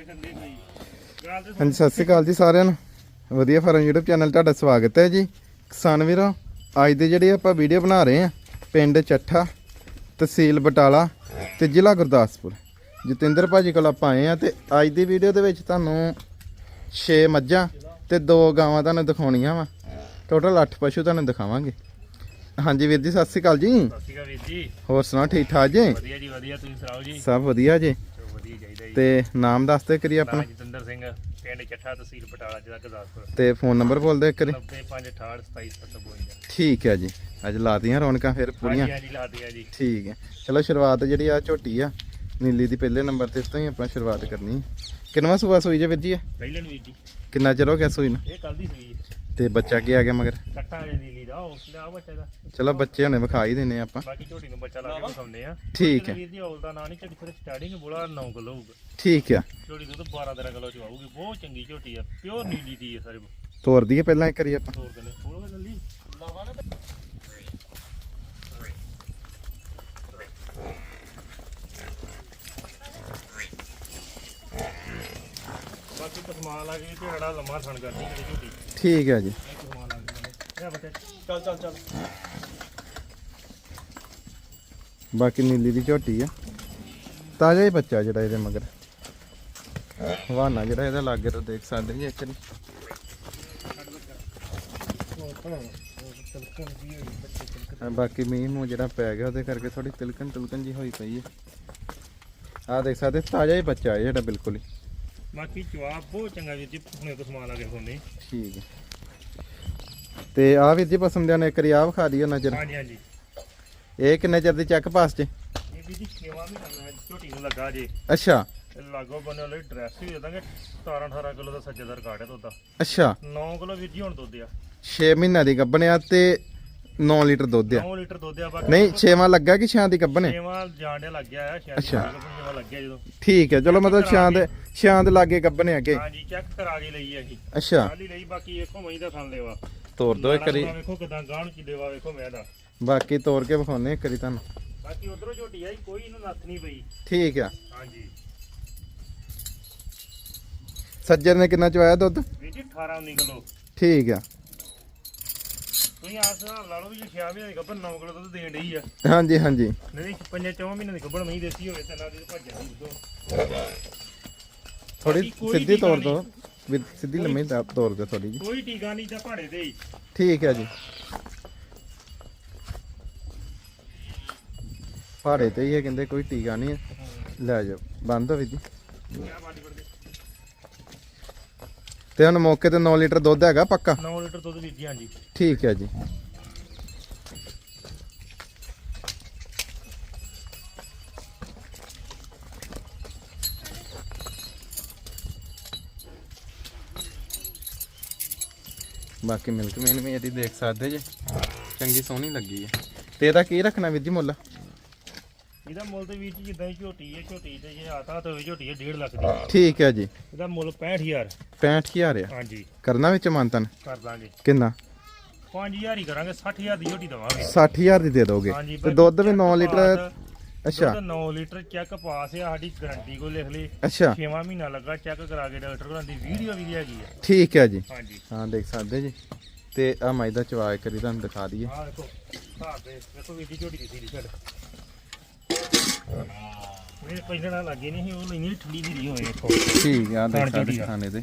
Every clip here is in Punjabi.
ਹਾਂਜੀ ਸਤਿ ਸ਼੍ਰੀ ਅਕਾਲ ਜੀ ਸਾਰਿਆਂ ਨੂੰ। ਵਧੀਆ ਫਾਰਮ YouTube ਚੈਨਲ ਤੁਹਾਡਾ ਸਵਾਗਤ ਹੈ ਜੀ। ਕਿਸਾਨ ਵੀਰੋ ਅੱਜ ਦੇ ਜਿਹੜੇ ਆਪਾਂ ਵੀਡੀਓ ਬਣਾ ਰਹੇ ਆ ਪਿੰਡ ਚੱਠਾ ਤਹਿਸੀਲ ਬਟਾਲਾ ਤੇ ਜ਼ਿਲ੍ਹਾ ਗੁਰਦਾਸਪੁਰ। ਜਤਿੰਦਰ ਭਾਜੀ ਕੋਲ ਆਪਾਂ ਆਏ ਆ ਤੇ ਅੱਜ ਦੀ ਵੀਡੀਓ ਦੇ ਵਿੱਚ ਤੁਹਾਨੂੰ 6 ਮੱਝਾਂ ਤੇ 2 ਗਾਵਾਂ ਤੁਹਾਨੂੰ ਦਿਖਾਉਣੀਆਂ ਵਾ। ਟੋਟਲ 8 ਪਸ਼ੂ ਤੁਹਾਨੂੰ ਦਿਖਾਵਾਂਗੇ। ਹਾਂਜੀ ਵੀਰ ਜੀ ਸਤਿ ਸ਼੍ਰੀ ਅਕਾਲ ਜੀ। ਸਤਿ ਸ਼੍ਰੀ ਅਕਾਲ ਵੀਰ ਜੀ। ਹੋਰ ਸੁਣਾਓ ਠੀਕ ਠਾਕ ਜੀ? ਵਧੀਆ ਜੀ ਵਧੀਆ ਤੁਸੀਂ ਸੁਣਾਓ ਜੀ? ਸਭ ਵਧੀਆ ਜੀ ਚਲੋ ਵਧੀਆ ਹੀ ਚਾਹੀਦਾ ਜੀ ਤੇ ਨਾਮ ਦੱਸਦੇ ਕਰੀ ਆਪਣਾ। ਜਤਿੰਦਰ ਸਿੰਘ ਪਿੰਡ ਚੱਠਾ ਤਹਿਸੀਲ ਬਟਾਲਾ ਜ਼ਿਲ੍ਹਾ ਗੁਰਦਾਸਪੁਰ। ਤੇ ਫੋਨ ਨੰਬਰ ਬੋਲ ਦੇ ਕਰੀ 9568277752 ਠੀਕ ਹੈ ਜੀ। ਅੱਜ ਲਾਤੀਆਂ ਰੌਣਕਾਂ ਫਿਰ ਪੂਰੀਆਂ। ਹਾਂਜੀ ਹਾਂਜੀ ਲਾਦੇ ਆ ਜੀ। ਠੀਕ ਹੈ। ਚਲੋ ਸ਼ੁਰੂਆਤ ਜਿਹੜੀ ਆ ਝੋਟੀ ਆ ਨੀਲੀ ਦੀ ਪਹਿਲੇ ਨੰਬਰ ਤੇ ਇਸ ਤੋਂ ਹੀ ਆਪਾਂ ਸ਼ੁਰੂਆਤ ਕਰਨੀ। ਹੈ ਕਿੰਨਵਾਂ ਸੂਆ ਸੂਈ ਜੇ ਵੀਰ ਜੀ? ਪਹਿਲੇ ਨੂੰ ਵੀਰ ਜੀ। ਕਿੰਨਾ ਚਿਰ ਹੋ ਗਿਆ ਸੂਈ ਨੂੰ? ਇਹ ਕੱਲ ਦੀ ਸੂਈ ਤੇ ਬੱਚਾ ਕੀ ਆ ਗਿਆ ਮਗਰ। ਕੱਟਾ ਜੇ ਨੀਲੀ ਦਾ ਉਸ ਦਾ ਬੱਚੇ ਦਾ। ਚਲੋ ਬੱਚੇ ਹੁਣੇ ਵਿਖਾ ਹੀ ਦਿੰਨੇ ਆਪਾਂ। ਬਾਕੀ ਝੋਟੀ ਨੂੰ ਬੱਚਾ ਲਾ ਕੇ ਦਿਖਾਉਂਦੇ ਆ। ਠੀਕ ਹੈ ਵੀਰ ਜੀ ਔਲ ਦਾ ਨਾਂ ਨਹੀਂ ਝੋਟੀ ਫਿਰ ਸਟਾਰਟਿੰਗ ਬੋਲਾ 9 ਕਿਲੋ ਹੋਊਗਾ। ਠੀਕ ਆ। ਝੋਟੀ ਦੁੱਧ 12 13 ਕਿਲੋ ਚ ਆਊਗੀ ਬਹੁਤ ਚੰਗੀ ਝੋਟੀ ਆ ਪਿਓਰ ਨੀਲੀ ਦੀ ਹੈ ਸਾਰੇ। ਤੋਰ ਦਈਏ ਪਹਿਲਾਂ ਇੱਕ ਕਰੀ ਆਪਾਂ। ਤੋਰ ਦਿੰਦੇ ਆ ਗਈ ਲੰਮਾ ਥਣ ਕਰਦੀ ਜਿਹੜੀ ਝੋਟੀ ਠੀਕ ਹੈ ਜੀ। ਕਸਮਾਲ ਆ ਗਈ ਇਹ ਬੱਚਾ ਚੱਲ ਚੱਲ ਚੱਲ। ਬਾਕੀ ਨੀਲੀ ਦੀ ਝੋਟੀ ਆ। ਤਾਜ਼ਾ ਹੀ ਬੱਚਾ ਜਿਹੜਾ ਇਹਦੇ ਮਗਰ। ਹਵਾਨਾ ਜਿਹੜਾ ਇਹਦਾ ਲਾਗੇ ਤੋਂ ਦੇਖ ਸਕਦੇ ਜੀ ਇੱਕ ਬਾਕੀ ਮੀਂਹ ਮੂੰਹ ਜਿਹੜਾ ਪੈ ਗਿਆ ਉਹਦੇ ਕਰਕੇ ਥੋੜੀ ਤਿਲਕਣ ਤਿਲਕਣ ਜੀ ਹੋਈ ਪਈ ਹੈ। ਆਹ ਦੇਖ ਸਕਦੇ ਤਾਜ਼ਾ ਹੀ ਬੱਚਾ ਹੈ ਜਿਹੜਾ ਬਿਲਕੁਲ ਹੀ। ਬਾਕੀ ਜਵਾਬ ਬਹੁਤ ਚੰਗਾ ਵੀਰ ਜੀ ਹੁਣੇ ਕਸਮਾਲ ਆ ਕੇ ਖੋਨੇ ਠੀਕ ਹੈ ਤੇ ਆ ਵੀਰ ਜੀ ਪਸੰਦਿਆਂ ਨੇ ਇੱਕ ਵਾਰੀ ਵਿਖਾ ਦਿਓ ਨਜ਼ਰ। ਹਾਂਜੀ ਹਾਂਜੀ। ਇਹ ਕਿੰਨੇ ਚਿਰ ਦੀ ਚੈੱਕ ਪਾਸ ਚ ਇਹ ਵੀ ਜੀ ਸੇਵਾ ਵੀ ਕਰਨਾ ਝੋਟੀ ਨੂੰ ਲੱਗਾ ਜੇ। ਅੱਛਾ। ਤੇ ਲਾਗੋ ਬੰਨੇ ਵਾਲੇ ਡਰੈਸ ਵੀ ਦੇ ਦਾਂਗੇ। 17 18 ਕਿਲੋ ਦਾ ਸੱਜੇ ਦਾ ਰਿਕਾਰਡ ਹੈ ਦੁੱਧ ਦਾ। ਅੱਛਾ। 9 ਕਿਲੋ ਵੀਰ ਜੀ ਹੁਣ ਦੁੱਧ ਆ। 6 ਮਹੀਨਿਆਂ ਦੀ ਗੱਭਣਿਆ ਤੇ 9 ਲੀਟਰ ਦੁੱਧ ਆ 9 ਲੀਟਰ ਦੁੱਧ ਆ ਬਾਕੀ ਨਹੀਂ ਛੇਵਾਂ ਲੱਗਾ ਕਿ ਛਾਂ ਦੀ ਗੱਭਣ ਹੈ ਛੇਵਾਂ ਜਾਣ ਡਿਆ ਲੱਗ ਗਿਆ ਆ ਸ਼ਾਇਦ ਅੱਛਾ। ਛੇਵਾਂ ਲੱਗ ਗਿਆ ਜਦੋਂ। ਠੀਕ ਹੈ ਚਲੋ ਮਤਲਬ ਛਾਂ ਦੇ ਛਾਂ ਦੇ ਲਾਗੇ ਗੱਭਣ ਹੈ ਅੱਗੇ। ਹਾਂਜੀ ਚੈੱਕ ਕਰਾ ਕੇ ਲਈ ਆ ਜੀ ਅੱਛਾ ਖਾਲੀ ਲਈ ਬਾਕੀ ਵੇਖੋ ਮਈ ਦਾ ਥਣ ਲੈਵਾ। ਤੋਰ ਦੋ ਇੱਕ ਵਾਰੀ। ਵੇਖੋ ਕਿਦਾਂ ਗਾਣ ਚ ਲੈਵਾ ਵੇਖੋ ਮੈਂ ਦਾ। ਬਾਕੀ ਤੋਰ ਕੇ ਵਿਖਾਉਣੇ ਇੱਕ ਵਾਰੀ ਤੁਹਾਨੂੰ। ਬਾਕੀ ਉਧਰੋਂ ਝੋਟੀ ਆਈ ਕੋਈ ਇਹਨੂੰ ਨੱਥ ਨਹੀਂ ਪਈ। ਠੀਕ ਆ। ਹਾਂਜੀ। ਸੱਜਰ ਨੇ ਕਿੰਨਾ ਚਵਾਇਆ ਦੁੱਧ? ਵੀਰ ਜੀ 18 19 ਕਿਲੋ। ਠੀਕ ਆ। ਤੁਸੀਂ ਆਸ ਹਿਸਾਬ ਲਾ ਲਓ ਵੀ ਜੇ 6 ਮਹੀਨੇ ਦੀ ਗੱਭਰ 9 ਕਿਲੋ ਦੁੱਧ ਦੇਣ ਡਈ ਆ। ਹਾਂਜੀ ਹਾਂਜੀ। ਨਹੀਂ ਪੰਜਾਂ ਚੌਂ ਮਹੀਨੇ ਦੀ ਗੱਭਰ ਮਹੀਂ ਦੇਸੀ ਹੋਵੇ ਤਾਂ ਨਾ ਦੀ ਭੱਜ ਜਾਂਦੀ ਉਦੋਂ ਥੋੜੀ ਕੋਈ ਸਿੱਧੀ ਤੋਰ ਦੋ ਵੀ ਸਿੱਧੀ ਲੰਮੀ ਤਾਂ ਤੋਰ ਦਿਓ ਥੋੜੀ ਜੀ ਕੋਈ ਟੀਕਾ ਨਹੀਂ ਤਾਂ ਭਾੜੇ ਦੇ ਹੀ। ਠੀਕ ਹੈ ਜੀ। ਪਹਾੜੇ ਤੇ ਹੀ ਹੈ ਕਹਿੰਦੇ ਕੋਈ ਟੀਕਾ ਨਹੀਂ ਹੈ। ਲੈ ਜਾਓ ਬੰਦ ਹੋ ਵੀ ਜੀ। ਕਿਆ ਬਾਡੀ ਬੜਦੇ ਤੇ ਹੁਣ ਮੌਕੇ ਤੇ 9 ਲੀਟਰ ਦੁੱਧ ਹੈਗਾ ਪੱਕਾ? 9 ਲੀਟਰ ਦੁੱਧ ਜੀ ਹਾਂਜੀ। ਠੀਕ ਹੈ ਜੀ। ਬਾਕੀ ਮਿਲਕ ਮੇਨ ਵੀ ਇਹਦੀ ਦੇਖ ਸਕਦੇ ਜੇ। ਚੰਗੀ ਸੋਹਣੀ ਲੱਗੀ ਹੈ। ਤੇ ਇਹਦਾ ਕੀ ਰੱਖਣਾ ਵੀਰ ਜੀ ਮੁੱਲ? ਇਹਦਾ ਮੁੱਲ ਤੇ ਵੀਰ ਜੀ ਜਿੱਦਾਂ ਝੋਟੀ ਹੈ ਝੋਟੀ ਤੇ ਜੇ ਆਤਾ ਤਾਂ ਹੋਵੇ ਝੋਟੀ ਹੈ 1.5 ਲੱਖ ਦੀ। ਠੀਕ ਹੈ ਜੀ। ਇਹਦਾ ਮੁੱਲ 65000 65000 ਆ। ਹਾਂਜੀ। ਕਰਨਾ ਵਿੱਚ ਮੰਤਨ ਕਰ ਦਾਂਗੇ। ਕਿੰਨਾ? 5000 ਹੀ ਕਰਾਂਗੇ 60000 ਦੀ ਝੋਟੀ ਦਵਾਂਗੇ। 60000 ਦੀ ਦੇ ਦੋਗੇ। ਹਾਂਜੀ ਤੇ ਦੁੱਧ ਵੀ 9 ਲੀਟਰ ਅੱਛਾ। ਦੁੱਧ 9 ਲੀਟਰ ਚੈੱਕ ਪਾਸ ਆ ਸਾਡੀ ਗਾਰੰਟੀ ਕੋ ਲਿਖ ਲਈ। ਅੱਛਾ। 6ਵਾਂ ਮਹੀਨਾ ਲੱਗਾ ਚੈੱਕ ਕਰਾ ਕੇ ਡਾਕਟਰ ਕੋਲ ਦੀ ਵੀਡੀਓ ਵੀ ਹੈਗੀ ਆ। ਠੀਕ ਹੈ ਜੀ। ਹਾਂਜੀ। ਹਾਂ ਦੇਖ ਸਕਦੇ ਜੀ। ਤੇ ਆ ਮਾਈ ਦਾ ਚਵਾ ਕਰੀ ਤੁਹਾਨੂੰ ਦਿਖਾ ਦਈਏ। ਆਹ ਦੇਖੋ ਹਾਂ ਦੇ ਦੇਖੋ ਦੀ ਝੋਟੀ ਦੀ ਸੀਰੀ ਛੱਡ ਮੇਰੇ ਪਹਿਲਾਂ ਨਾਲ ਲੱਗੇ ਨਹੀਂ ਸੀ ਉਹ ਇੰਨੀ ਠੰਡੀ ਦੀ ਰਹੀ ਹੋਏ ਦੇਖੋ ਠੀਕ ਆ ਦੇਖ ਸਕਦੇ। ਖਾਣੇ ਦੇ।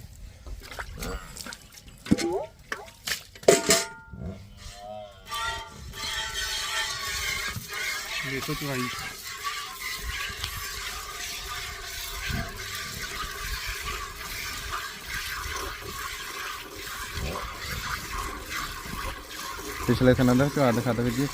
ਦੇਖੋ ਚਵਾਈ। ਪਿਛਲੇ ਸਨਾਂ ਦਾ ਚਵਾ ਦਿਖਾ ਦੋ ਜੀ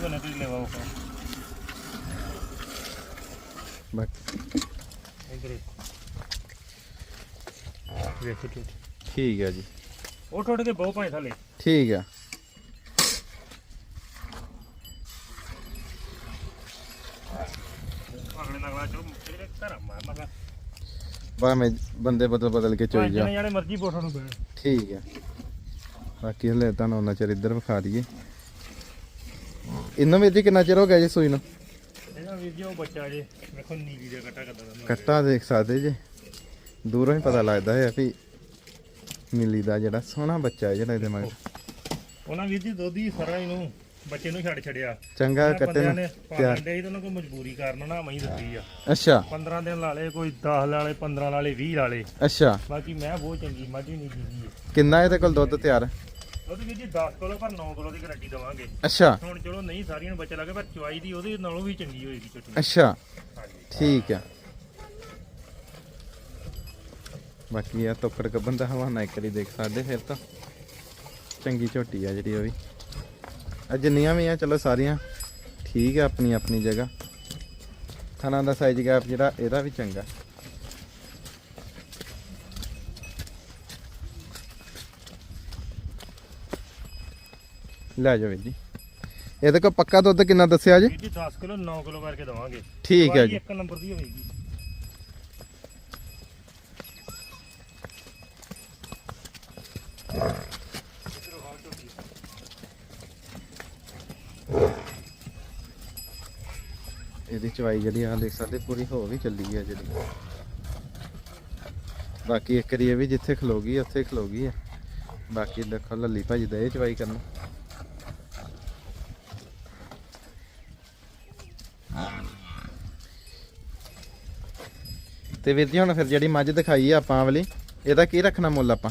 ਬਣੇ ਤੁਸੀਂ ਲੈਵਾ ਉਹ ਬਾਕੀ ਇਧਰ ਵੇਖੋ ਝੋਟੀ ਠੀਕ ਹੈ ਜੀ। ਉਹ ਟੁੱਟ ਕੇ ਬਹੁ ਭਾਵੇਂ ਥੱਲੇ। ਠੀਕ ਆ। ਅਗਲੇ ਨਗਲਾ ਚੋ ਤੇਰੇ ਘਰ ਮਾਰ ਮਗਾ ਭਾਵੇਂ ਬੰਦੇ ਬਦਲ ਬਦਲ ਕੇ ਚੋਈ ਜਾ ਜਿਹੜੇ ਮਰਜ਼ੀ ਬੋਠਾਂ ਨੂੰ ਬੈਠ ਠੀਕ ਹੈ ਬਾਕੀ ਹਲੇ ਤੁਹਾਨੂੰ ਉਹਨਾਂ ਚਿਰ ਇੱਧਰ ਵਿਖਾ ਦਈਏ। ਇਹਨੂੰ ਜੀ ਕਿੰਨਾ ਚਿਰ ਹੋ ਗਿਆ ਜੀ ਸੂਈ ਨੂੰ? ਇਹਦਾ ਵੀਰ ਜੀ ਉਹ ਬੱਚਾ ਜੇ ਵੇਖੋ ਨੀਲੀ ਦਾ ਕੱਟਾ ਕਰਦਾ ਕੱਟਾ ਦੇਖ ਸਕਦੇ ਜੀ। ਦੂਰੋਂ ਹੀ ਪਤਾ ਲੱਗਦਾ ਹੈ ਵੀ ਨੀਲੀ ਦਾ ਜਿਹੜਾ ਸੋਹਣਾ ਬੱਚਾ ਹੈ ਜਿਹੜਾ ਇਹਦੇ ਮਗਰ। ਉਹਨਾਂ ਵੀਰ ਜੀ ਹੀ ਸਾਰਾ ਇਹਨੂੰ ਬੱਚੇ ਨੂੰ ਛੱਡ ਛੜਿਆ ਚੰਗਾ ਕੱਟੇ ਨੂੰ ਪਾਣ ਦੇ ਉਹਨਾਂ ਕੋਈ ਮਜਬੂਰੀ ਕਾਰਨ ਨਾ ਮਈ ਦਿੱਤੀ ਆ। ਅੱਛਾ। 15 ਦਿਨ ਲਾ ਲਏ ਕੋਈ 10 ਲਾ ਲਏ 15 ਲਾ ਲਏ 20 ਲਾ ਲਏ। ਅੱਛਾ। ਬਾਕੀ ਮੈਂ ਬਹੁਤ ਚੰਗੀ ਮਾਝੀ ਨਹੀਂ ਦੀ ਹੈ ਕਿੰਨਾ ਇਹਦੇ ਕੋਲ ਦੁੱਧ ਤਿਆਰ? ਉਹਦੇ ਵੀਰ ਜੀ 10 ਕਿਲੋ ਪਰ 9 ਕਿਲੋ ਦੀ ਗਾਰੰਟੀ ਦਵਾਂਗੇ। ਅੱਛਾ। ਹੁਣ ਚਲੋ ਨਹੀਂ ਸਾਰੀਆਂ ਨੂੰ ਬੱਚਾ ਲੱਗੇ ਪਰ ਚੁਆਈ ਦੀ ਉਹਦੇ ਨਾਲੋਂ ਵੀ ਚੰਗੀ ਹੋਏਗੀ ਛੋਟੀ ਅੱਛਾ। ਠੀਕ ਆ। ਬਾਕੀ ਆ ਤੋਕੜ ਕੱਬਨ ਦਾ ਹਵਾਨਾ ਇੱਕ ਵਾਰੀ ਦੇਖ ਸਕਦੇ ਫਿਰ ਤਾਂ ਚੰਗੀ ਝੋਟੀ ਆ ਜਿਹੜੀ ਉਹ ਵੀ। ਆ ਜਿੰਨੀਆਂ ਵੀ ਆ ਚਲੋ ਸਾਰੀਆਂ ਠੀਕ ਆ ਆਪਣੀ ਆਪਣੀ ਜਗ੍ਹਾ। ਥਾਣਾ ਦਾ ਸਾਈਜ਼ ਗੈਪ ਜਿਹੜਾ ਇਹਦਾ ਵੀ ਚੰਗਾ। ਲੈ ਜਾਓ ਜੀ। ਇਹਦੇ ਕੋਲ ਪੱਕਾ ਦੁੱਧ ਕਿੰਨਾ ਦੱਸਿਆ ਜੀ? ਵੀਰ ਜੀ 10 ਕਿਲੋ 9 ਕਿਲੋ ਕਰਕੇ ਦਵਾਂਗੇ। ਠੀਕ ਹੈ ਜੀ। ਇੱਕ ਨੰਬਰ ਦੀ ਹੋਏਗੀ। ਇਹਦੀ ਚਵਾਈ ਜਿਹੜੀ ਆ, ਦੇਖ ਸਕਦੇ, ਪੂਰੀ ਹੋ ਵੀ ਚੱਲੀ ਹੈ ਜਿਹੜੀ। ਬਾਕੀ ਇੱਕ ਵਾਰੀ ਵੀ ਜਿੱਥੇ ਖਲੋਗੀ ਉੱਥੇ ਖਲੋਗੀ ਹੈ ਬਾਕੀ ਦੇਖੋ, ਲੱਲੀ ਭਾਜੀ ਦਾ ਇਹ ਚਵਾਈ ਕਰਨਾ। ਤੇ ਵੀਰ ਜੀ, ਹੁਣ ਫਿਰ ਜਿਹੜੀ ਮੱਝ ਦਿਖਾਈ ਆ ਆਪਾਂ ਆਹ ਵਾਲੀ, ਇਹਦਾ ਕੀ ਰੱਖਣਾ ਮੁੱਲ ਆਪਾਂ?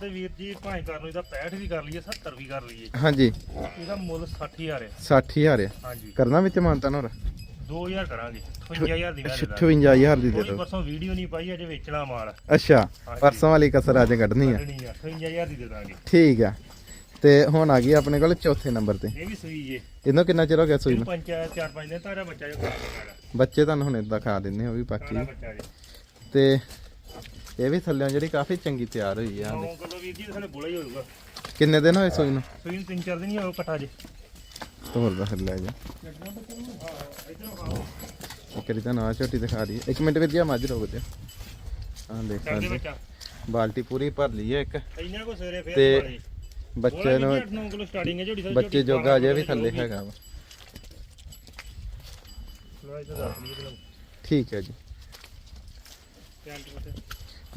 ਤੇ ਵੀਰ ਜੀ ਭਾਵੇਂ ਕਰ ਲਓ ਇਹਦਾ 65 ਵੀ ਕਰ ਲਈਏ 70 ਵੀ ਕਰ ਲਈਏ। ਹਾਂਜੀ। ਇਹਦਾ ਮੁੱਲ 60000 ਹੈ 60000 ਆ। ਹਾਂਜੀ। ਕਰਨਾ ਵਿੱਚ ਮਾਨਤਾ ਹੋਰ? 2000 ਕਰਾਂਗੇ 58000 ਦੀ ਮੈਂ ਦੇ ਦਾਂਗੇ 58000 ਦੀ ਦੇ ਕੋਈ ਦਿਓ। ਪਰਸੋਂ ਵੀਡੀਓ ਨਹੀਂ ਪਾਈ ਅਜੇ ਵੇਚਣਾ ਮਾਲ। ਅੱਛਾ। ਪਰਸੋਂ ਵਾਲੀ ਕਸਰ ਅੱਜ ਕੱਢਣੀ ਆ। 58000 ਦੀ ਦੇ ਦਾਂਗੇ। ਠੀਕ ਆ। ਤੇ ਹੁਣ ਆ ਗਈ ਆਪਣੇ ਕੋਲ ਚੌਥੇ ਨੰਬਰ ਤੇ। ਇਹ ਵੀ ਸੂਈ ਜੇ। ਇਹਨੂੰ ਕਿੰਨਾ ਚਿਰ ਹੋ ਗਿਆ ਸੂਈ ਨੂੰ? ਪੰਚਾਇਤ ਚਾਰ ਪੰਜ ਦਿਨ ਤਾਰਾ ਬੱਚਾ ਜੋ ਬੱਚੇ ਤੁਹਾਨੂੰ ਹੁਣ ਦਿਖਾ ਦਿੰਨੇ ਉਹ ਵੀ ਬਾਕੀ ਸਾਰਾ ਬੱਚਾ ਜੇ। ਤੇ ਇਹ ਵੀ ਥੱਲਿਓਂ ਜਿਹੜੀ ਕਾਫੀ ਚੰਗੀ ਤਿਆਰ ਹੋਈ ਆ 9 ਕਿਲੋ ਵੀਰ ਜੀ ਸਾਡੇ ਬੁਲਾ ਹੀ ਹੋਊਗਾ। ਕਿੰਨੇ ਦਿਨ ਹੋਏ ਸੂਈ ਨੂੰ? ਸੂਈ ਨੂੰ ਤਿੰਨ ਚਾਰ ਦਿਨ ਹੀ ਹੋਇਆ ਇਕੱਠਾ ਜੇ। ਤੋਰ ਦਾ ਲੈ ਜਾ। ਇੱਕ ਵਾਰੀ ਤਾਂ ਨਾ ਝੋਟੀ ਦਿਖਾ ਦੀ ਇੱਕ ਮਿੰਟ ਵਿੱਚ ਆ ਮੱਝ ਰੋਕ ਦੇ ਹਾਂ ਦੇਖ ਸਕਦੇ ਬਾਲਟੀ ਪੂਰੀ ਭਰ ਲਈ ਹੈ ਇੱਕ। ਇੰਨਾ ਕੋ ਸਵੇਰੇ ਫੇਰ ਤੇ ਬੱਚੇ ਨੂੰ 9 ਕਿਲੋ ਸਟਾਰਟਿੰਗ ਹੈ ਝੋਟੀ ਸਾਡੀ ਬੱਚੇ ਜੋਗਾ ਅਜੇ ਵੀ ਥੱਲੇ ਹੈਗਾ ਵਾ। ਠੀਕ ਹੈ ਜੀ।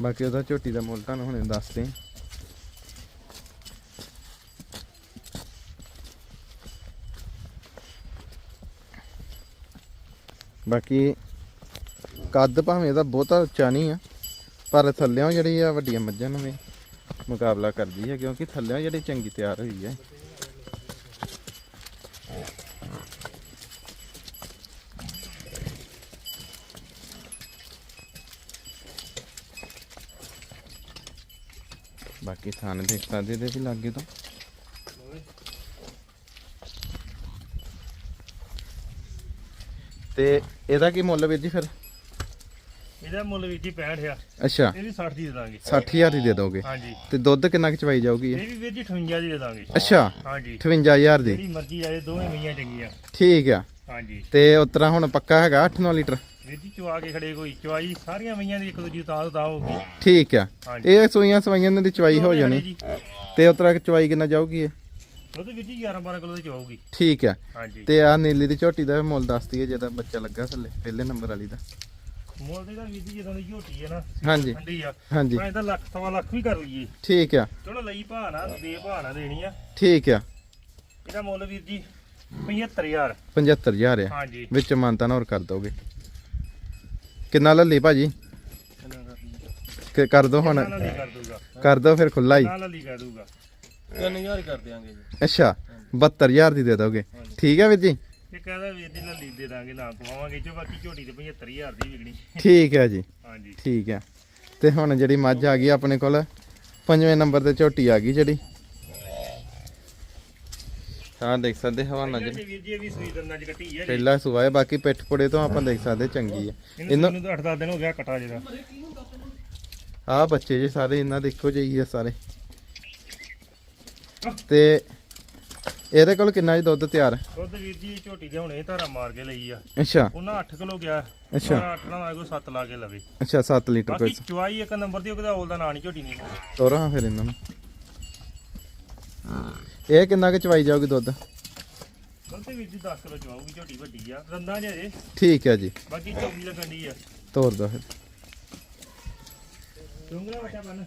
ਬਾਕੀ ਉਹਦਾ ਝੋਟੀ ਦਾ ਮੁੱਲ ਤੁਹਾਨੂੰ ਹੁਣੇ ਦੱਸਦੇ ਬਾਕੀ ਕੱਦ ਭਾਵੇਂ ਇਹਦਾ ਬਹੁਤਾ ਉੱਚਾ ਨਹੀਂ ਆ, ਪਰ ਥੱਲਿਆਂ ਜਿਹੜੀ ਆ ਵੱਡੀਆਂ ਮੱਝਾਂ ਨੂੰ ਵੀ ਮੁਕਾਬਲਾ ਕਰਦੀ ਹੈ ਕਿਉਂਕਿ ਥੱਲਿਆਂ ਜਿਹੜੀ ਚੰਗੀ ਤਿਆਰ ਹੋਈ ਹੈ ਬਾਕੀ ਥਾਣੇ ਦੇਖ ਸਕਦੇ ਇਹਦੇ ਵੀ ਲੱਗੇ ਤੋਂ। ਤੇ ਇਹਦਾ ਕੀ ਮੁੱਲ ਵੀਰ ਜੀ ਫਿਰ? ਇਹਦਾ ਮੁੱਲ ਵੀਰ ਜੀ 65 ਆ ਅੱਛਾ। ਇਹ ਵੀ 60 ਦੀ ਦੇ ਦਾਂਗੇ। 60000 ਦੀ ਦੇ ਦੋਗੇ। ਹਾਂਜੀ। ਤੇ ਦੁੱਧ ਕਿੰਨਾ ਕੁ ਚਵਾਈ ਜਾਊਗੀ ਇਹ? ਇਹ ਵੀ ਵੀਰ ਜੀ 58 ਦੀ ਦੇ ਦਾਂਗੇ। ਅੱਛਾ। ਹਾਂਜੀ। 58000 ਦੀ। ਜਿਹੜੀ ਮਰਜ਼ੀ ਆਏ ਦੋਵੇਂ ਮਈਆਂ ਚੰਗੀਆਂ। ਠੀਕ ਆ। ਹਾਂਜੀ। ਤੇ ਉਤਰਾ ਹੁਣ ਪੱਕਾ ਹੈਗਾ 8-9 ਲੀਟਰ? ਵੀਰ ਜੀ ਚਵਾ ਕੇ ਖੜੇ ਕੋਈ ਚਵਾਈ ਸਾਰੀਆਂ ਮਈਆਂ ਦੀ ਇੱਕ ਦੂਜੀ ਤਾਂ ਤਾਂ ਹੋਊਗੀ ਠੀਕ ਆ। ਹਾਂਜੀ। ਇਹ ਸੂਈਆਂ ਸਵਾਈਆਂ ਦੀ ਚਵਾਈ ਹੋ ਜਾਣੀ। ਤੇ ਉਤਰਾ ਚਵਾਈ ਕਿੰਨਾ ਜਾਊਗੀ ਇਹ? ਉਹ ਤੇ ਵੀਰ ਜੀ 11 12 ਕਿਲੋ ਦੀ ਚਵਾਊਗੀ ਠੀਕ ਆ। ਹਾਂਜੀ। ਤੇ ਆ ਨੀਲੀ ਦੀ ਝੋਟੀ ਦਾ ਵੀ ਮੁੱਲ ਦੱਸ ਦਈਏ ਜਿਹਦਾ ਬੱਚਾ ਲੱਗਾ ਥੱਲੇ ਪਹਿਲੇ ਨੰਬਰ ਵਾਲੀ ਦਾ। ਮੁੱਲ ਤੇ ਦਾ ਵੀਰ ਜੀ ਜਦੋਂ ਦੀ ਝੋਟੀ ਹੈ ਨਾ ਹਾਂਜੀ। ਠੰਡੀ ਆ। ਹਾਂਜੀ। ਤਾਂ ਲੱਖ ਸਵਾ ਲੱਖ ਵੀ ਕਰ ਲਈਏ। ਠੀਕ ਆ। ਚਲੋ ਲਈ ਭਾਣਾ ਦੇ ਭਾਣਾ ਦੇਣੀ ਆ। ਠੀਕ ਆ। ਇਹਦਾ ਮੁੱਲ ਵੀਰ ਜੀ 75000 75000 ਆ। ਹਾਂਜੀ। ਵਿੱਚ ਮਾਨਤਾ ਹੋਰ ਕਰ ਦੋਗੇ। ਕਿੰਨਾ ਲੱਲੀ ਭਾਜੀ? ਕਿ ਕਰ ਦੋ ਹੁਣ। ਹੀ ਕਰ ਦੂਗਾ? ਕਰ ਦੋ ਫਿਰ ਖੁੱਲਾ ਹੀ। ਨਾਲ ਹੀ ਕਰ ਦੂਗਾ? 3000 ਕਰ ਦਿਆਂਗੇ ਜੀ। ਅੱਛਾ 72000 ਦੀ ਦੇ ਦੋਗੇ। ਠੀਕ ਆ ਵੀਰ ਜੀ? ਇਹ ਕਹਦਾ ਵੀਰ ਜੀ ਲੱਲੀ ਦੇ ਦਾਂਗੇ ਨਾ ਪਵਾਵਾਂਗੇ। ਜੋ ਬਾਕੀ ਝੋਟੀ ਤੇ 75000 ਦੀ ਵਿਕਣੀ। ਠੀਕ ਹੈ ਜੀ। ਹਾਂਜੀ। ਠੀਕ ਹੈ। ਤੇ ਹੁਣ ਜਿਹੜੀ ਮੱਝ ਆ ਗਈ ਆਪਣੇ ਕੋਲ ਪੰਜਵੇਂ ਨੰਬਰ ਤੇ ਝੋਟੀ ਆ ਗਈ ਜਿਹੜੀ। ਹਾਂ ਦੇਖ ਸਕਦੇ ਹਵਾਨਾ ਜੀ। ਚ ਵੀਰ ਜੀ ਇਹ ਵੀ ਸੂਈ ਦੰਦਾਂ ਚ ਕੱਟੀ ਹੈ ਜੀ। ਪਹਿਲਾ ਸੂਆ ਹੈ ਬਾਕੀ ਪਿੱਠ ਪੁੜੇ ਤੋਂ ਆਪਾਂ ਦੇਖ ਸਕਦੇ ਚੰਗੀ ਹੈ ਇਹਨੂੰ ਤਾਂ 8-10 ਦਿਨ ਹੋ ਗਿਆ ਕਟਾ ਜਿਹੜਾ। ਆਹ ਬੱਚੇ ਜੀ ਸਾਰੇ ਇਹਨਾਂ ਦੇ ਇੱਕੋ ਜਿਹੀ ਆ ਸਾਰੇ। ਤੇ ਇਹਦੇ ਕੋਲ ਕਿੰਨਾ ਜੀ ਦੁੱਧ ਤਿਆਰ? ਦੁੱਧ ਵੀਰ ਜੀ ਝੋਟੀ ਦੇ ਹੁਣੇ ਧਾਰਾ ਮਾਰ ਕੇ ਲਈ ਆ। ਅੱਛਾ। ਉਹਨਾਂ 8 ਕਿਲੋ ਗਿਆ। ਅੱਛਾ। 8 ਨਾਲ ਕੋਈ 7 ਲਾ ਕੇ ਲਵੇ। ਅੱਛਾ 7 ਲੀਟਰ ਬਾਕੀ ਕੋਈ। ਚੁਆਈ ਇੱਕ ਨੰਬਰ ਦੀ ਉਹਦਾ ਔਲ ਦਾ ਨਾਂ ਨਹੀਂ ਝੋਟੀ ਨਹੀਂ ਤੋਰਾ ਫਿਰ ਇਹਨਾਂ ਨੂੰ। ਇਹ ਕਿੰਨਾ ਕੁ ਚਵਾਈ ਜਾਊਗੀ ਦੁੱਧ? ਤੇ ਵੀਰ ਜੀ 10 ਕਿਲੋ ਚਵਾਉਗੀ ਝੋਟੀ ਵੱਡੀ ਆ। ਰੰਦਾਂ ਜੇ ਜੇ ਠੀਕ ਹੈ ਜੀ। ਬਾਕੀ ਚੌਗੀ ਲੱਗਣ ਆ। ਤੋਰ ਦੋ। ਫਿਰ ਡੂੰਗਰਾ ਵਟਾ ਬੰਨ।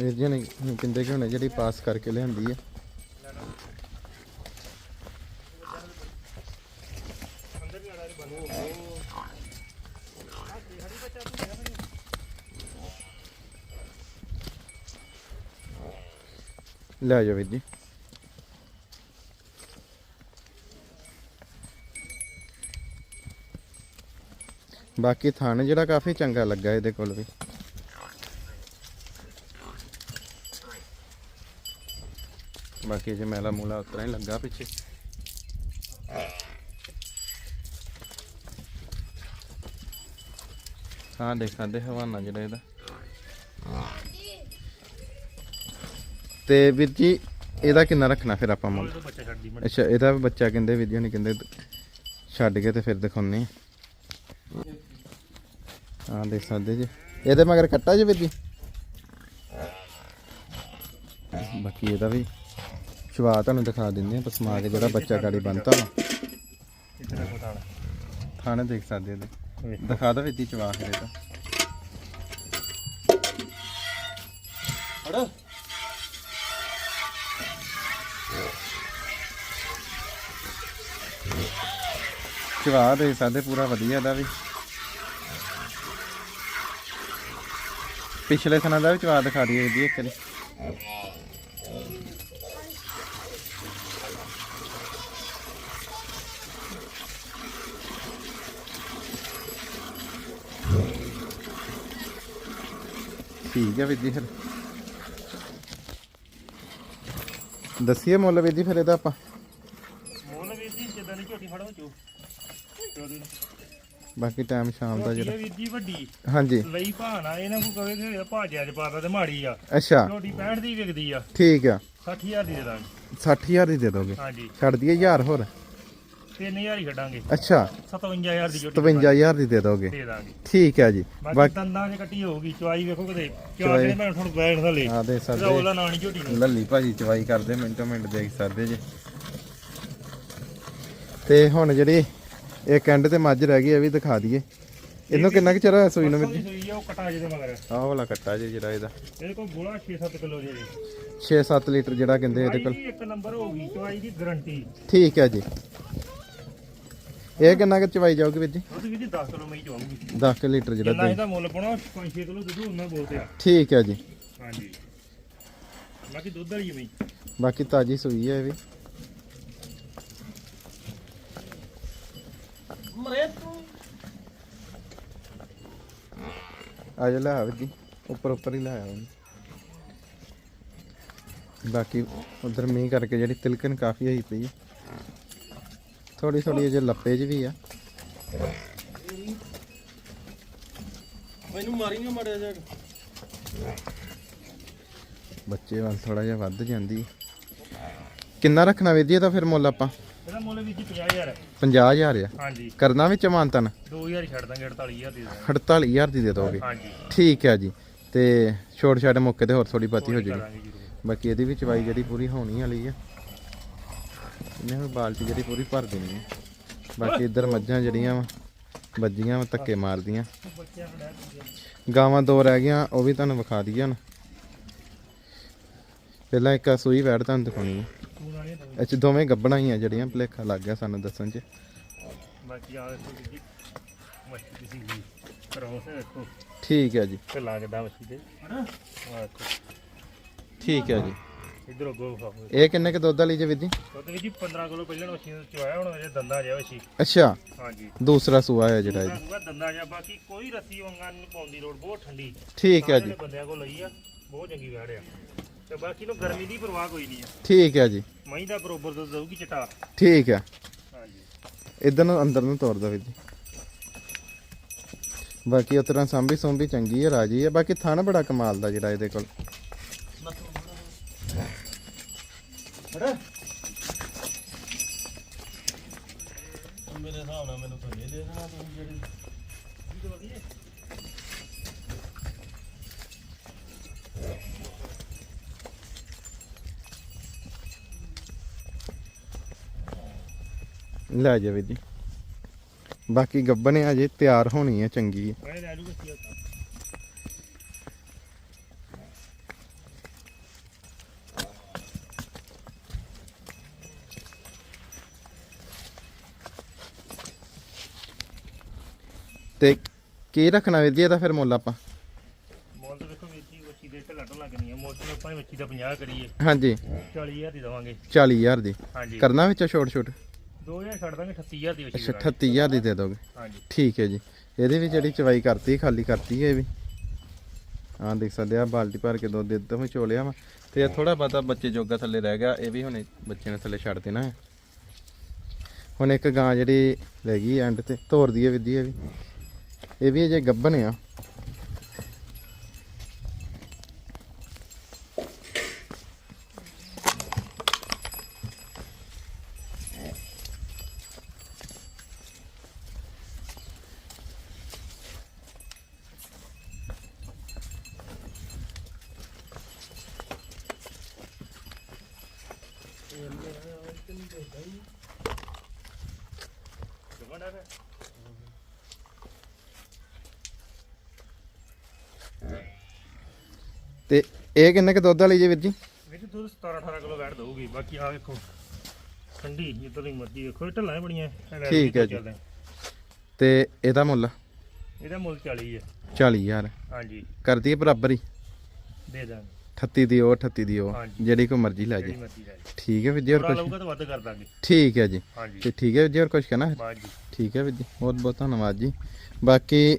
ਵੀਰ ਜੀ ਨੇ ਕਿੰਦੇ ਕਿ ਹੁਣੇ ਜਿਹੜੀ ਪਾਸ ਕਰਕੇ ਲਿਆਂਦੀ ਹੈ ਅੰਦਰ ਵੀ ਆੜਾ ਬੰਨੂ ਲੈ ਜਾਓ ਵੀਰ ਜੀ। ਬਾਕੀ ਥਾਣ ਜਿਹੜਾ ਕਾਫੀ ਚੰਗਾ ਲੱਗਾ ਇਹਦੇ ਕੋਲ ਵੀ। ਬਾਕੀ ਜੇ ਮੈਲਾ ਮੂਲਾ ਉਤਰਾ ਹੀ ਲੱਗਾ ਪਿੱਛੇ। ਹਾਂ ਦੇਖਾਂ ਦੇ ਹਵਾਨਾ ਜਿਹੜਾ ਇਹਦਾ। ਤੇ ਵੀਰ ਜੀ ਇਹਦਾ ਕਿੰਨਾ ਰੱਖਣਾ ਫਿਰ ਆਪਾਂ ਮੁੱਲ? ਮੈਂ ਅੱਛਾ ਇਹਦਾ ਵੀ ਬੱਚਾ ਕਹਿੰਦੇ ਵੀਡੀਓ ਨਹੀਂ ਕਹਿੰਦੇ ਛੱਡ ਕੇ ਤੇ ਫਿਰ ਦਿਖਾਉਨੇ ਆ। ਦੇਖ ਸਕਦੇ ਜੀ। ਇਹਦੇ ਮਗਰ ਕੱਟਾ ਜੀ ਵੀਰ ਜੀ? ਬਾਕੀ ਇਹਦਾ ਵੀ ਸ਼ਵਾ ਤੁਹਾਨੂੰ ਦਿਖਾ ਦਿੰਦੇ ਆ ਪਸਮਾ ਕੇ ਜਿਹੜਾ ਬੱਚਾ ਗਾੜੀ ਬੰਨਤਾ ਵਾ। ਇੱਥੇ ਰੱਖੋ ਥਾਣਾ। ਥਾਣੇ ਦੇਖ ਸਕਦੇ ਇਹਦੇ। ਦਿਖਾ ਦੋ ਵੀਰ ਜੀ ਚਵਾ ਕੇ ਇਹਦਾ। ਹੜ ਚਵਾ ਦੇ ਸਕਦੇ ਪੂਰਾ ਵਧੀਆ ਇਹਦਾ ਵੀ। ਪਿਛਲੇ ਸਨਾਂ ਦਾ ਵੀ ਚਵਾ ਦਿਖਾ ਦਈਏ ਜੀ ਇੱਕ ਵਾਰੀ। ਠੀਕ ਹੈ ਵੀਰ ਜੀ ਫਿਰ। ਦੱਸੀਏ ਮੁੱਲ ਵੀਰ ਜੀ ਫਿਰ ਇਹਦਾ ਆਪਾਂ ਮੋਲ ਵੀਰ ਜੀ ਜਿੱਦਾਂ ਦੀ ਝੋਟੀ ਫੜੋ ਚੋ ਬਾਕੀ ਟਾਈਮ ਸ਼ਾਮ ਦਾ ਜਿਹੜਾ। ਆ ਵੀਰ ਜੀ ਵੱਡੀ। ਹਾਂਜੀ। ਲਈ ਭਾਣਾ ਇਹਨਾਂ ਨੂੰ ਕਵੇ ਕਿ ਭਾਜਿਆ ਚ ਪਾਤਾ ਤੇ ਮਾੜੀ ਆ। ਅੱਛਾ। ਝੋਟੀ 65 ਦੀ ਵਿਕਦੀ ਆ। ਠੀਕ ਆ। 60000 ਦੀ ਦੇ ਦਾਂਗੇ। 60000 ਦੀ ਦੇ ਦੋਗੇ? ਹਾਂਜੀ। ਛੱਡ ਦਈਏ 1000 ਹੋਰ? 3000 ਹੀ ਛੱਡਾਂਗੇ। ਅੱਛਾ। 57000 ਦੀ ਝੋਟੀ 57000 ਦੀ ਦੇ ਦੋਗੇ। ਦੇ ਦਾਂਗੇ। ਠੀਕ ਹੈ ਜੀ। ਬਾਕੀ ਦੰਦਾਂ 'ਚ ਕੱਟੀ ਹੋਊਗੀ ਚਵਾਈ ਵੇਖੋ ਚਾਰ ਚਵਾਈ। ਦਿਨ ਮੈਂ ਹੁਣ ਬੈਠ ਥੱਲੇ ਆ ਦੇ ਸਕਦੇ ਉਹਦਾ ਨਾਂ ਨਹੀਂ ਝੋਟੀ ਨੂੰ। ਲੱਲੀ ਭਾਜੀ ਚਵਾਈ ਕਰਦੇ ਮਿੰਟੋ ਮਿੰਟ ਦੇਖ ਸਕਦੇ ਜੀ। ਤੇ ਹੁਣ ਜਿਹੜੀ ਇੱਕ ਐਂਡ ਤੇ ਮੱਝ ਰਹਿ ਗਈ ਇਹ ਵੀ ਦਿਖਾ ਦਈਏ। ਇਹਨੂੰ ਕਿੰਨਾ ਕੁ ਚਿਰ ਹੋਇਆ ਸੂਈ ਨੂੰ ਵੀਰ ਜੀ? ਸੂਈ ਆ ਉਹ ਕਟਾ ਜਿਹਦੇ ਮਗਰ। ਆਹ ਵਾਲਾ ਕੱਟਾ ਜੀ ਜਿਹੜਾ ਇਹਦਾ। ਇਹਦੇ ਕੋਲ ਗੋਲਾ 6-7 ਕਿਲੋ ਜੇ 6-7 ਲੀਟਰ ਜਿਹੜਾ ਕਹਿੰਦੇ ਇਹਦੇ ਕੋਲ। ਇੱਕ ਨੰਬਰ ਹੋਊਗੀ ਚਵਾਈ ਦੀ ਗਾਰੰਟੀ। ਠੀਕ ਹੈ ਜੀ। ਇਹ ਕਿੰਨਾ ਕੁ ਚਵਾਈ ਜਾਊਗੀ ਵੀਰ ਜੀ? ਦੁੱਧ ਵੀ ਜੀ 10 ਕਿਲੋ ਮੈਂ ਚਵਾਉਂਗੀ। 10 ਲੀਟਰ ਜਿਹੜਾ ਇਹਦਾ ਮੁੱਲ ਪਾਉਣਾ 5-6 ਕਿਲੋ ਦੁੱਧ ਉਹਨਾਂ ਬੋਲਦੇ ਆ। ਠੀਕ ਹੈ ਜੀ। ਹਾਂਜੀ। ਬਾਕੀ ਦੁੱਧ ਵਾਲੀ ਮੈਂ ਬਾਕੀ ਤਾਜੀ ਸੂਈ ਹੈ ਇਹ ਵੀ ਮਰੇ ਤੂੰ ਆ ਜਾ ਲੈ ਵੀਰ ਜੀ ਉੱਪਰ ਉੱਪਰ ਹੀ ਲੈ ਆਇਆ ਉਹਨੂੰ ਬਾਕੀ ਉਧਰ ਮੀਂਹ ਕਰਕੇ ਜਿਹੜੀ ਤਿਲਕਣ ਕਾਫੀ ਹੋਈ ਪਈ ਥੋੜੀ ਥੋੜੀ ਅਜੇ ਲੱਪੇ 'ਚ ਵੀ ਆ। ਮੈਨੂੰ ਮਾਰੀਆਂ ਮੜਿਆ ਜਾ ਬੱਚੇ ਵੱਲ ਥੋੜਾ ਜਿਹਾ ਵੱਧ ਜਾਂਦੀ। ਕਿੰਨਾ ਰੱਖਣਾ ਜੀ ਇਹਦਾ ਫਿਰ ਮੁੱਲ ਆਪਾਂ? ਇਹਦਾ ਮੁੱਲ ਵੀ ਜੀ 50000 50000 ਆ। ਹਾਂਜੀ। ਕਰਨਾ ਵਿੱਚ ਮਾਨਤਨ 2000 ਛੱਡ ਦਾਂਗੇ 48000 ਦੀ ਦੇ ਦਾਂਗੇ। 48000 ਦੀ ਦੇ ਦੋਗੇ? ਹਾਂਜੀ। ਠੀਕ ਹੈ ਜੀ। ਤੇ ਛੋਟ ਛਾਟ ਮੌਕੇ ਤੇ ਹੋਰ ਥੋੜੀ ਬਾਤੀ ਹੋ ਜੂਗੀ। ਬਾਕੀ ਇਹਦੀ ਵੀ ਚਵਾਈ ਜਿਹੜੀ ਪੂਰੀ ਹੋਣੀ ਵਾਲੀ ਆ ਇਹਨੇ ਹੁਣ ਬਾਲਟੀ ਜਿਹੜੀ ਪੂਰੀ ਭਰ ਦੇਣੀ ਹੈ ਬਾਕੀ ਇੱਧਰ ਮੱਝਾਂ ਜਿਹੜੀਆਂ ਵਾ ਵੱਜੀਆਂ ਵਾ ਧੱਕੇ ਮਾਰਦੀਆਂ। ਗਾਵਾਂ ਦੋ ਰਹਿ ਗਈਆਂ ਉਹ ਵੀ ਤੁਹਾਨੂੰ ਵਿਖਾ ਦਈਏ ਹੁਣ। ਪਹਿਲਾਂ ਇੱਕ ਸੂਈ ਵੈੜ ਤੁਹਾਨੂੰ ਦਿਖਾਉਣੀ ਹੈ ਇਹ 'ਚ ਦੋਵੇਂ ਗੱਬਣਾ ਹੀ ਆ ਜਿਹੜੀਆਂ ਭਲੇਖਾ ਲੱਗ ਗਿਆ ਸਾਨੂੰ ਦੱਸਣ 'ਚ। ਬਾਕੀ ਆ ਦੇਖੋ ਜੀ ਮੱਛੀ ਦੀ ਸੀ ਕਰੋਸ ਦੇਖੋ ਠੀਕ ਹੈ ਜੀ। ਤੇ ਲੱਗਦਾ ਮੱਛੀ ਦੇ ਹਨਾ? ਆ ਦੇਖੋ। ਠੀਕ ਹੈ ਜੀ। ਇਧਰ ਅੱਗੋਂ ਖਾਓ ਇਹ ਕਿੰਨੇ ਕ ਦੁੱਧ ਵਾਲੀ ਜੇ ਵੀਰ ਜੀ? ਦੁੱਧ ਵੀ ਜੀ 15 ਕਿਲੋ ਪਹਿਲਾਂ ਮੱਛੀ ਨੂੰ ਚਵਾਇਆ ਹੁਣ ਅਜੇ ਦੰਦਾ ਜਿਹਾ ਮੱਛੀ। ਅੱਛਾ। ਹਾਂਜੀ। ਦੂਸਰਾ ਸੂਆ ਹੈ ਜਿਹੜਾ ਜੀ ਦੂਸਰਾ ਦੰਦਾ ਜਿਹਾ। ਬਾਕੀ ਕੋਈ ਰੱਸੀ ਵਾਂਗਾ ਨਹੀਂ ਪਾਉਂਦੀ ਰੋਡ ਬਹੁਤ ਠੰਡੀ। ਠੀਕ ਹੈ ਜੀ। ਸਾਰੇ ਬੰਦਿਆਂ ਕੋਲ ਲਈ ਆ ਬਹੁਤ ਚੰਗੀ ਵੈੜ ਆ। ਤੇ ਬਾਕੀ ਨੂੰ ਗਰਮੀ ਦੀ ਪਰਵਾਹ ਕੋਈ ਨਹੀਂ ਆ। ਠੀਕ ਹੈ ਜੀ। ਮਹੀਂ ਦਾ ਬਰੋਬਰ ਦੁੱਧ ਦਊਗੀ ਚਟਾ। ਠੀਕ ਹੈ। ਹਾਂਜੀ। ਇਧਰ ਨੂੰ ਅੰਦਰ ਨੂੰ ਤੋੜ ਦੋ ਵੀਰ ਜੀ। ਬਾਕੀ ਉਸ ਤਰ੍ਹਾਂ ਸਾਂਭੀ ਸੋਂਭੀ ਚੰਗੀ ਹੈ ਰਾਜੀ ਹੈ। ਬਾਕੀ ਥਣ ਬੜਾ ਕਮਾਲ ਦਾ ਜਿਹੜਾ ਇਹਦੇ ਕੋਲ ਹੜ ਮੇਰੇ ਹਿਸਾਬ ਨਾਲ ਮੈਨੂੰ ਥੱਲੇ ਦੇ ਦੇਣਾ ਤੁਸੀਂ ਜਿਹੜੀ ਲੈ ਜਾਵੇ ਜੀ। ਬਾਕੀ ਗੱਬਨ ਆ ਜੇ ਤਿਆਰ ਹੋਣੀ ਹੈ ਚੰਗੀ ਹੈ ਤੇ ਕੀ ਰੱਖਣਾ ਵੀਰ ਜੀ ਇਹਦਾ ਫਿਰ ਮੁੱਲ ਆਪਾਂ? ਮੋਲ ਤੇ ਵੇਖੋ ਵੀਰ ਜੀ ਵੱਛੀ ਦੇ ਤੇ ਲੱਟ ਲੱਗਣੀ ਹੈ ਮੋਲ ਤੇ ਆਪਾਂ ਵੱਛੀ ਦਾ 50 ਕਰੀਏ। ਹਾਂਜੀ। 40000 ਦੀ ਦਵਾਂਗੇ। 40000 ਦੀ। ਹਾਂਜੀ। ਕਰਨਾ ਵਿੱਚ ਛੋਟ ਛੋਟ 2000 ਛੱਡ ਦਾਂਗੇ 38000 ਦੀ ਅੱਛਾ ਦਵਾਂਗੇ। 38000 ਦੀ ਦੇ ਦੋਗੇ? ਹਾਂਜੀ। ਠੀਕ ਹੈ ਜੀ। ਇਹਦੀ ਵੀ ਜਿਹੜੀ ਚਵਾਈ ਕਰਤੀ ਖਾਲੀ ਕਰਤੀ ਹੈ ਇਹ ਵੀ। ਹਾਂ ਦੇਖ ਸਕਦੇ ਆ ਬਾਲਟੀ ਭਰ ਕੇ ਦੁੱਧ ਦਿੱਤਾ ਮੈਂ ਚੋਲਿਆ ਵਾ। ਤੇ ਥੋੜਾ ਬਹੁਤਾ ਬੱਚੇ ਜੋਗਾ ਥੱਲੇ ਰਹਿ ਗਿਆ ਇਹ ਵੀ ਹੁਣੇ ਬੱਚੇ ਨੇ ਥੱਲੇ ਛੱਡ ਦੇਣਾ ਹੈ। ਹੁਣ ਇੱਕ ਗਾਂ ਜਿਹੜੀ ਰਹਿ ਗਈ ਐਂਡ ਤੇ ਤੋਰ ਦੀ ਹੈ ਵਿਧੀ ਇਹ ਵੀ। ਇਹ ਵੀ ਅਜੇ ਗੱਭਣ ਆ। ਤੇ ਇਹ ਕਿੰਨੇ ਕ ਦੁੱਧ ਵਾਲੀ ਜੀ ਵੀਰ ਜੀ? ਵਿੱਚ ਦੁੱਧ 17 18 ਕਿਲੋ ਵੈਟ ਦਊਗੀ ਬਾਕੀ ਆ ਵੇਖੋ ਠੰਡੀ ਜਿੱਦਾਂ ਦੀ ਮਰਜ਼ੀ ਵੇਖੋ ਇਹ ਢੱਲਾਂ ਬੜੀਆਂ ਠੀਕ ਹੈ ਜੀ। ਤੇ ਇਹਦਾ ਮੁੱਲ? ਇਹਦਾ ਮੁੱਲ 40 ਹੈ। 40000 ਹਾਂਜੀ। ਕਰਦੀ ਹੈ ਬਰਾਬਰ ਹੀ? ਦੇ ਦਾਂਗੇ। 38 ਦੀ ਉਹ 38 ਦੀ ਉਹ ਹਾਂਜੀ। ਜਿਹੜੀ ਕੋਈ ਮਰਜ਼ੀ ਲੈ ਜਿਹੜੀ ਜੇ ਮਰਜ਼ੀ ਲੈ ਜਾਓ। ਠੀਕ ਹੈ ਵੀਰ ਜੀ ਹੋਰ ਥੋੜਾ ਕੁਝ ਲਊਗਾ ਤਾਂ ਵੱਧ ਕਰ ਦਾਂਗੇ। ਠੀਕ ਹੈ ਜੀ। ਹਾਂਜੀ। ਤੇ ਠੀਕ ਹੈ ਵੀਰ ਜੀ ਹੋਰ ਕੁਝ ਕਹਿਣਾ ਬਾਅਦ ਜੀ ਠੀਕ ਹੈ ਵੀਰ ਜੀ। ਬਹੁਤ ਬਹੁਤ ਧੰਨਵਾਦ ਜੀ। ਬਾਕੀ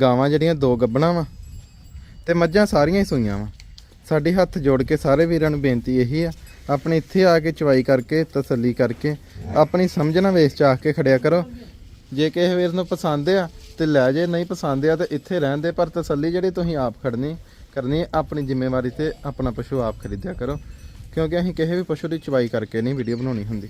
ਗਾਵਾਂ ਜਿਹੜੀਆਂ ਦੋ ਗੱਬਣਾ ਵਾ ਤੇ ਮੱਝਾਂ ਸਾਰੀਆਂ ਹੀ ਸੂਈਆਂ ਵਾ। ਸਾਡੇ ਹੱਥ ਜੋੜ ਕੇ ਸਾਰੇ ਵੀਰਾਂ ਨੂੰ ਬੇਨਤੀ ਇਹੀ ਆ ਆਪਣੇ ਇੱਥੇ ਆ ਕੇ ਚਵਾਈ ਕਰਕੇ ਤਸੱਲੀ ਕਰਕੇ ਆਪਣੀ ਸਮਝ ਨਾਲ ਵੇਚ ਚਾਹ ਕੇ ਖੜਿਆ ਕਰੋ। ਜੇ ਕਿਸੇ ਵੀਰ ਨੂੰ ਪਸੰਦ ਆ ਤੇ ਲੈ ਜੇ ਨਹੀਂ ਪਸੰਦ ਆ ਤੇ ਇੱਥੇ ਰਹਿਣ ਦੇ ਪਰ ਤਸੱਲੀ ਜਿਹੜੀ ਤੁਸੀਂ ਆਪ ਖੜਨੀ ਕਰਨੀ ਹੈ, ਆਪਣੀ ਜ਼ਿੰਮੇਵਾਰੀ ਤੇ ਆਪਣਾ ਪਸ਼ੂ ਆਪ ਖਰੀਦਿਆ ਕਰੋ ਕਿਉਂਕਿ ਅਸੀਂ ਕਿਸੇ ਵੀ ਪਸ਼ੂ ਦੀ ਚਵਾਈ ਕਰਕੇ ਨਹੀਂ ਵੀਡੀਓ ਬਣਾਉਣੀ ਹੁੰਦੀ।